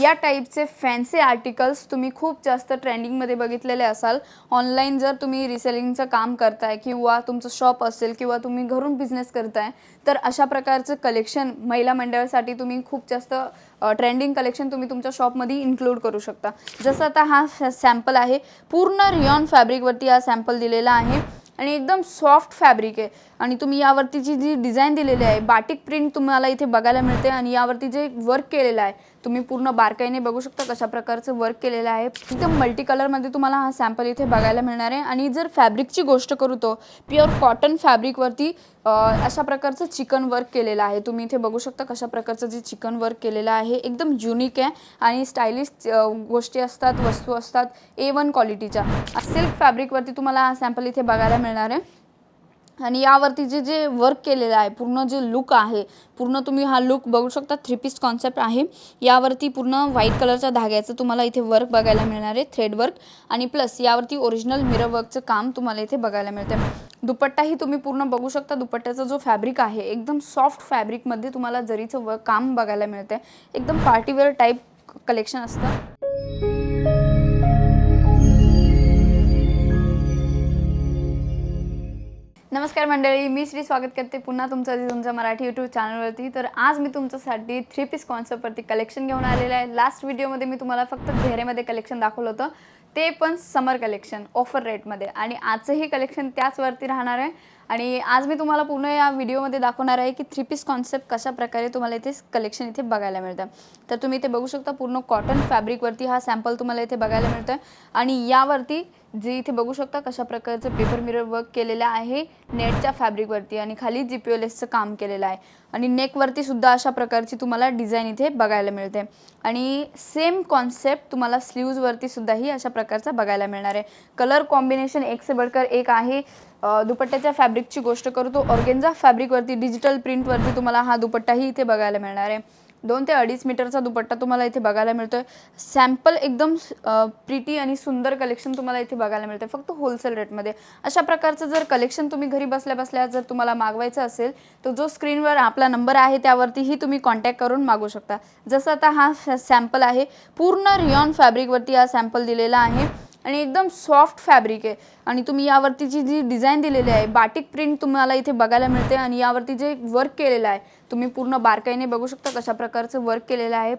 या टाईपचे fancy articles तुम्ही खूप जास्त ट्रेंडिंगमध्ये बघितलेले असाल. ऑनलाईन जर तुम्ही रिसेलिंगचं काम करताय किंवा तुमचं शॉप असेल किंवा तुम्ही घरून बिझनेस करताय तर अशा प्रकारचं कलेक्शन महिला मंडळासाठी तुम्ही खूप जास्त ट्रेंडिंग कलेक्शन तुम्ही तुमच्या शॉपमध्ये इन्क्लूड करू शकता. जसं आता हा सॅम्पल आहे. पूर्ण रियॉन फॅब्रिकवरती हा सॅम्पल दिलेला आहे. आणि एकदम सॉफ्ट फॅब्रिक आहे. आणि तुम्ही यावरतीची जी डिझाईन दिलेली आहे बाटिक प्रिंट तुम्हाला इथे बघायला मिळते आणि यावरती जे वर्क केलेलं आहे तुम्ही पूर्ण बारकाईने बघू शकता कशा प्रकारचं वर्क केलेलं आहे. एकदम मल्टी कलरमध्ये तुम्हाला हा सॅम्पल इथे बघायला मिळणार आहे. आणि जर फॅब्रिकची गोष्ट करू तो प्युअर कॉटन फॅब्रिकवरती अशा प्रकारचं चिकन वर्क केलेलं आहे. तुम्ही इथे बघू शकता कशा प्रकारचं जे चिकन वर्क केलेलं आहे. एकदम युनिक आहे. आणि स्टायलिश गोष्टी असतात वस्तू असतात ए वन क्वालिटीच्या सिल्क फॅब्रिकवरती तुम्हाला हा सॅम्पल इथे बघायला मिळणार आहे. आणि यावरती जे जे वर्क केलेलं आहे पूर्ण जे लुक आहे पूर्ण तुम्ही हा लुक बघू शकता. थ्री पीस कॉन्सेप्ट आहे. यावरती पूर्ण व्हाईट कलरच्या धाग्याचं तुम्हाला इथे वर्क बघायला मिळणार आहे थ्रेड वर्क आणि प्लस यावरती ओरिजिनल मिरर वर्कचं काम तुम्हाला इथे बघायला मिळतं दुपट्टाही तुम्ही पूर्ण बघू शकता. दुपट्ट्याचा जो फॅब्रिक आहे एकदम सॉफ्ट फॅब्रिकमध्ये तुम्हाला जरीचं वर्क काम बघायला मिळतं एकदम पार्टीवेअर टाईप कलेक्शन असतं. नमस्कार मंडळी मी श्री स्वागत करते पुन्हा तुमचं आधी तुमच्या मराठी यूट्यूब चॅनलवरती तर आज मी तुमच्यासाठी थ्री पीस कॉन्सेप्टवरती कलेक्शन घेऊन आलेलं आहे. लास्ट व्हिडिओमध्ये मी तुम्हाला फक्त घेरेमध्ये कलेक्शन दाखवलं होतं. ते पण समर कलेक्शन ऑफर रेटमध्ये आणि आजचंही कलेक्शन त्याचवरती राहणार आहे. आणि आज मी तुम्हाला पूर्ण या व्हिडिओमध्ये दाखवणार आहे की थ्री पीस कॉन्सेप्ट कशा प्रकारे तुम्हाला इथे कलेक्शन इथे बघायला मिळतं. तर तुम्ही इथे बघू शकता पूर्ण कॉटन फॅब्रिकवरती हा सॅम्पल तुम्हाला इथे बघायला मिळतं आणि यावरती जे इथे बघू शकता कशा प्रकारचं पेपर मिरर वर्क केलेलं आहे नेटच्या फॅब्रिकवरती आणि खाली जी पी एल एसचं काम केलेलं आहे. आणि नेकवरती सुद्धा अशा प्रकारची तुम्हाला डिझाईन इथे बघायला मिळते. आणि सेम कॉन्सेप्ट तुम्हाला स्लीव्जवरती सुद्धाही अशा प्रकारचा बघायला मिळणार आहे. कलर कॉम्बिनेशन एक से बडकर एक आहे. दुपट्ट्याच्या फॅब्रिकची गोष्ट करू तो ऑर्गेन्झा फॅब्रिकवरती डिजिटल प्रिंटवरती तुम्हाला हा दुपट्टाही इथे बघायला मिळणार आहे. दोन ते अडीच मीटरचा दुपट्टा तुम्हाला इथे बघायला मिळतो आहे सॅम्पल एकदम प्रिटी आणि सुंदर कलेक्शन तुम्हाला इथे बघायला मिळते फक्त होलसेल रेटमध्ये अशा प्रकारचं जर कलेक्शन तुम्ही घरी बसल्या बसल्या जर तुम्हाला मागवायचं असेल तर जो स्क्रीनवर आपला नंबर आहे त्यावरतीही तुम्ही कॉन्टॅक्ट करून मागू शकता. जसं आता हा सॅम्पल आहे पूर्ण रियॉन फॅब्रिकवरती हा सॅम्पल दिलेला आहे. आणि एकदम सॉफ्ट फॅब्रिक आहे. आणि तुम्ही यावरतीची जी डिझाईन दिलेली आहे बाटिक प्रिंट तुम्हाला इथे बघायला मिळते आणि यावरती जे वर्क केलेलं आहे तुम्ही पूर्ण बारकाईने बघू शकता कशा प्रकारचं वर्क केलेलं आहे.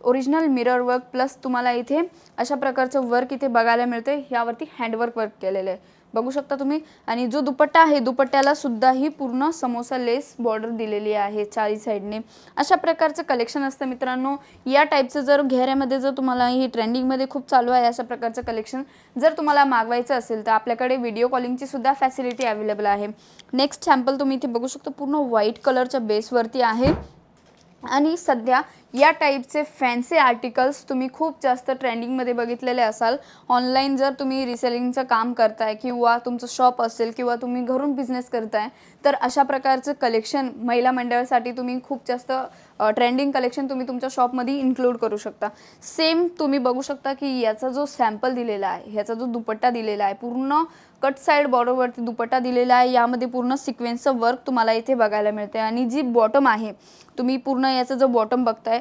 ओरिजिनल मिरर वर्क प्लस तुम्हाला इथे अशा प्रकारचं वर्क इथे बघायला मिळते. यावरती हँडवर्क वर्क केलेलं आहे. बघू शकता तुम्ही. आणि जो दुपट्टा आहे दुपट्ट्याला सुद्धाही पूर्ण समोसा लेस बॉर्डर दिलेली आहे चारी साईडने अशा प्रकारचं कलेक्शन असतं मित्रांनो. या टाईपचं जर घेऱ्यामध्ये जर तुम्हाला ही ट्रेंडिंगमध्ये खूप चालू आहे अशा प्रकारचं कलेक्शन जर तुम्हाला मागवायचं असेल तर आपल्याकडे व्हिडिओ कॉलिंगची सुद्धा फॅसिलिटी अवेलेबल आहे. नेक्स्ट सॅम्पल तुम्ही इथे बघू शकता पूर्ण व्हाईट कलरच्या बेसवरती आहे. आणि सध्या या टाईपचे फॅन्सी आर्टिकल्स तुम्ही खूप जास्त ट्रेंडिंगमध्ये बघितलेले असाल. ऑनलाईन जर तुम्ही रिसेलिंगचं काम करताय किंवा तुमचं शॉप असेल किंवा तुम्ही घरून बिझनेस करताय तर अशा प्रकारचं कलेक्शन महिला मंडळासाठी तुम्ही खूप जास्त ट्रेंडिंग कलेक्शन तुम्ही तुमच्या शॉपमध्ये इन्क्लूड करू शकता. सेम तुम्ही बघू शकता की याचा जो सॅम्पल दिलेला आहे ह्याचा जो दुपट्टा दिलेला आहे पूर्ण कट साईड बॉर्डरवरती दुपट्टा दिलेला आहे यामध्ये पूर्ण सिक्वेन्सचं वर्क तुम्हाला इथे बघायला मिळते आणि जी बॉटम आहे तुम्ही पूर्ण याचा जो बॉटम बघताय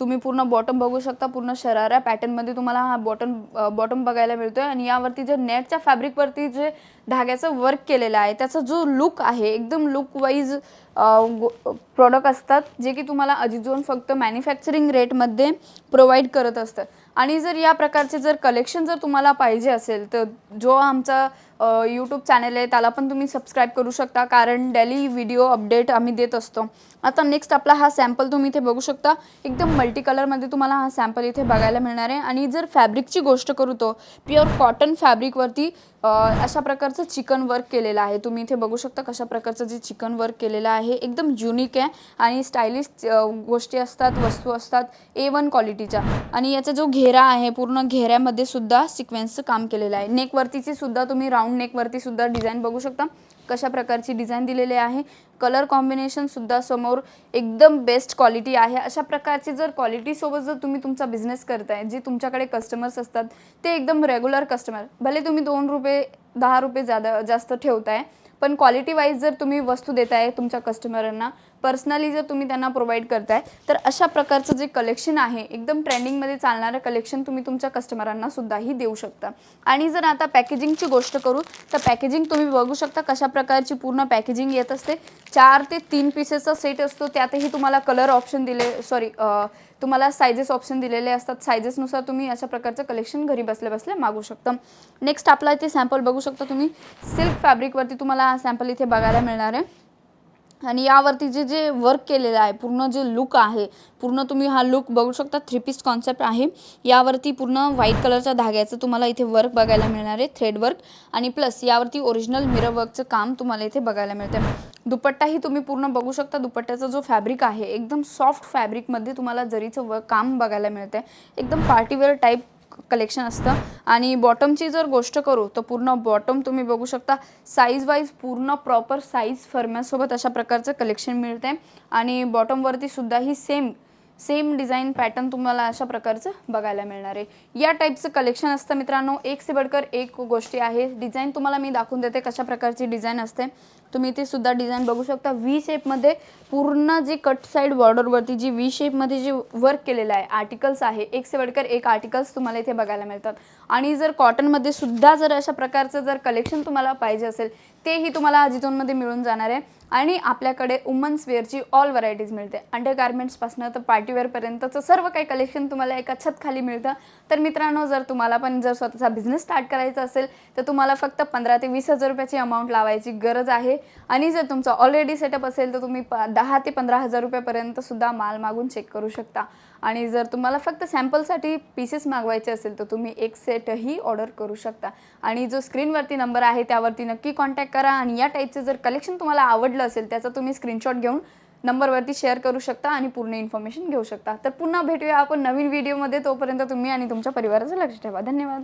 तुम्ही पूर्ण बॉटम बघू शकता पूर्ण शरारा पॅटर्नमध्ये तुम्हाला हा बॉटम बॉटम बघायला मिळतोय. आणि यावरती जे नेटच्या फॅब्रिकवरती जे धाग्याचं वर्क केलेलं आहे त्याचा जो लुक आहे एकदम लुक वाईज प्रॉडक्ट असतात जे की तुम्हाला अजिजोन फक्त मॅन्युफॅक्चरिंग रेटमध्ये प्रोव्हाइड करत असतं. आणि जर या प्रकारचे जर कलेक्शन जर तुम्हाला पाहिजे असेल तर जो आमचा यूट्यूब चॅनल आहे त्याला पण तुम्ही सबस्क्राईब करू शकता कारण डेली व्हिडिओ अपडेट आम्ही देत असतो. आता नेक्स्ट आपला हा सॅम्पल तुम्ही इथे बघू शकता. एकदम मल्टी कलरमध्ये तुम्हाला हा सॅम्पल इथे बघायला मिळणार आहे. आणि जर फॅब्रिकची गोष्ट करू तो प्युअर कॉटन फॅब्रिकवरती अशा प्रकारचं चिकन वर्क केलेलं आहे. तुम्ही इथे बघू शकता कशा प्रकारचं जे चिकन वर्क केलेलं आहे. एकदम युनिक आहे. आणि स्टायलिश गोष्टी असतात वस्तू असतात ए वन क्वालिटीच्या आणि याचा जो घेरा आहे पूर्ण घेऱ्यामध्ये सुद्धा सिक्वेन्सचं काम केलेलं आहे. नेकवरतीची सुद्धा तुम्ही राऊंड नेकवरती सुद्धा डिझाईन बघू शकता. कशा प्रकारची डिझाईन दिलेली आहे. कलर कॉम्बिनेशनसुद्धा समोर एकदम बेस्ट क्वालिटी आहे. अशा प्रकारची जर क्वालिटीसोबत जर तुम्ही तुमचा बिझनेस करताय जे तुमच्याकडे कस्टमर्स असतात ते एकदम रेग्युलर कस्टमर. भले तुम्ही दोन रुपये दहा रुपये जादा जास्त ठेवताय पण क्वालिटी वाईज जर तुम्ही वस्तू देताय तुमच्या कस्टमरांना पर्सनली जर तुम्ही त्यांना प्रोव्हाइड करताय तर अशा प्रकारचं जे कलेक्शन आहे एकदम ट्रेंडिंगमध्ये चालणारं कलेक्शन तुम्ही तुमच्या कस्टमरांना सुद्धाही देऊ शकता. आणि जर आता पॅकेजिंगची गोष्ट करू तर पॅकेजिंग तुम्ही बघू शकता कशा प्रकारची पूर्ण पॅकेजिंग येत असते. चार ते तीन पीसेसचा सेट असतो त्यातही तुम्हाला कलर ऑप्शन दिले सॉरी तुम्हाला सायझेस ऑप्शन दिलेले असतात. सायझेसनुसार तुम्ही अशा प्रकारचं कलेक्शन घरी बसल्या बसल्या मागू शकता. नेक्स्ट आपला इथे सॅम्पल बघू शकता तुम्ही. सिल्क फॅब्रिकवरती तुम्हाला सॅम्पल इथे बघायला मिळणार आहे. आणि यावरती जे जे वर्क केलेलं आहे पूर्ण जे लुक आहे पूर्ण तुम्ही हा लुक बघू शकता थ्री पीस कॉन्सेप्ट आहे. यावरती पूर्ण व्हाईट कलरच्या धाग्याचं तुम्हाला इथे वर्क बघायला मिळणार आहे थ्रेड वर्क आणि प्लस यावरती ओरिजिनल मिरर वर्कचं काम तुम्हाला इथे बघायला मिळतं दुपट्टाही तुम्ही पूर्ण बघू शकता. दुपट्ट्याचा जो फॅब्रिक आहे एकदम सॉफ्ट फॅब्रिकमध्ये तुम्हाला जरीचं वर्क काम बघायला मिळतं एकदम पार्टीवेअर टाईप कलेक्शन असतं. आणि बॉटमची जर गोष्ट करू तर पूर्ण बॉटम तुम्ही बघू शकता. साईज वाईज पूर्ण प्रॉपर साईज फरम्यासोबत अशा प्रकारचं कलेक्शन मिळते. आणि बॉटमवरती सुद्धा ही सेम सेम डिझाईन पॅटर्न तुम्हाला अशा प्रकारचं बघायला मिळणार आहे. या टाईपचं कलेक्शन असतं मित्रांनो एक से बडकर एक गोष्टी आहे. डिझाईन तुम्हाला मी दाखवून देते कशा प्रकारची डिझाईन असते. तुम्ही इथे सुद्धा डिझाईन बघू शकता. व्ही शेपमध्ये पूर्ण जी कट साईड बॉर्डरवरती जी व्ही शेपमध्ये जे वर्क केलेलं आहे आर्टिकल्स आहे एक से बडकर एक आर्टिकल्स तुम्हाला इथे बघायला मिळतात. आणि जर कॉटनमध्ये सुद्धा जर अशा प्रकारचं जर कलेक्शन तुम्हाला पाहिजे असेल तेही तुम्हाला अजितोनमध्ये मिळून जाणार आहे. आणि आपल्याकडे वुमन्स वेअरची ऑल व्हरायटीज मिळते. अंडर गार्मेंट्सपासनं तर पार्टीवेअरपर्यंतचं सर्व काही कलेक्शन तुम्हाला एका छत खाली मिळतं. तर मित्रांनो जर तुम्हाला पण जर स्वतःचा बिझनेस स्टार्ट करायचा असेल तर तुम्हाला फक्त पंधरा ते वीस हजार रुपयाची अमाऊंट लावायची गरज आहे. आणि जर तुमचा ऑलरेडी सेटअप असेल तर तुम्ही प दहा ते पंधरा हजार रुपयापर्यंत सुद्धा माल मागून चेक करू शकता. आणि जर तुम्हाला फक्त सॅम्पलसाठी पीसेस मागवायचे असेल तर तुम्ही एक सेटही ऑर्डर करू शकता. आणि जो स्क्रीनवरती नंबर आहे त्यावरती नक्की कॉन्टॅक्ट करा. आणि या टाईपचं जर कलेक्शन तुम्हाला आवडलं असेल त्याचा तुम्ही स्क्रीनशॉट घेऊन नंबरवरती शेअर करू शकता आणि पूर्ण इन्फॉर्मेशन घेऊ शकता. तर पुन्हा भेटूया आपण नवीन व्हिडिओमध्ये तोपर्यंत तुम्ही आणि तुमच्या परिवाराचं लक्ष ठेवा. धन्यवाद.